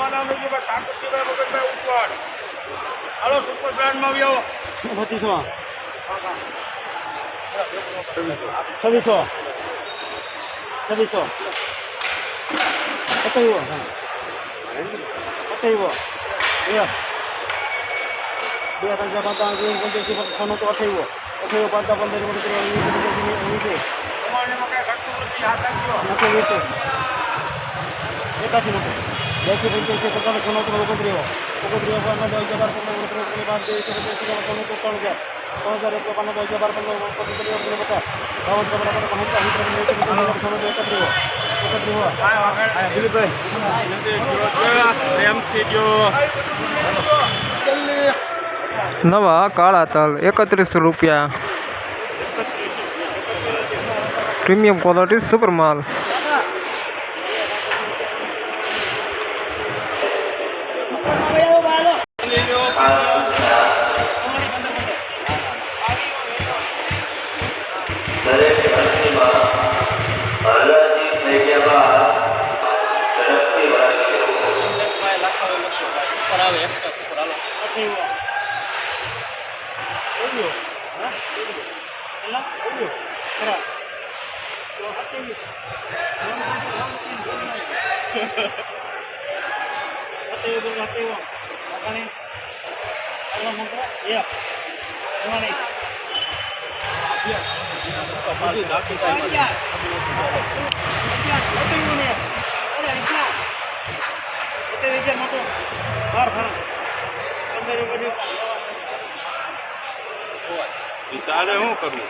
તમારું નામ લખજો ભાઈ ઠાકોરજીભાઈ ભગતભાઈ ઉપવાડ હાલો સુપર બ્રાન્ડમાં આવી. આવો પચીસો છવ્વીસો. છવ્વીસો. સત્તાવીવો હા સત્તાવીવો બે હજાર પાંચ પંચ્યાસી પંચાણું તો અઠાવીવો અઠાવીવો પાંચ પંદર પંચ્યાસી વીસ તમારે એકાસી પંચ્યાસી પચાસ છન્નું તો ઓગણત્રીવો ઓગણત્રીવો પાંચ દસ હજાર બાર પંદર ઓગણત્રીસ પાંચ ત્રેવીસ પંચ્યાસી ત્રણ હજાર. ત્રણ હજાર એક પાંચ દસ હજાર બાર પંદર પચીસ ઓગણીસ પચાસ બાવન એકત્રીવો એકત્રીવો દિલીપભાઈ. નવા કાળા તલ એકત્રીસો રૂપિયા. પ્રીમિયમ ક્વોલિટી સુપર માલ ya por algo. Arriba. Obvio. ¿Ah? Obvio. ¿Verdad? Obvio. Espera. Lo bajaste en eso. No, no, no, no. Hati hati iya. Gimana? Iya. Kamu tuh dah kita. Ini? તારે શું કરવું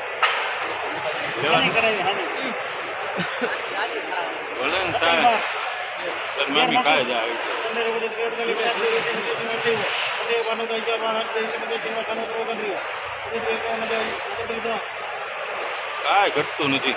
ભલે ને તાર મામી કાંઈ જ આવે કાંઈ ઘટતું નથી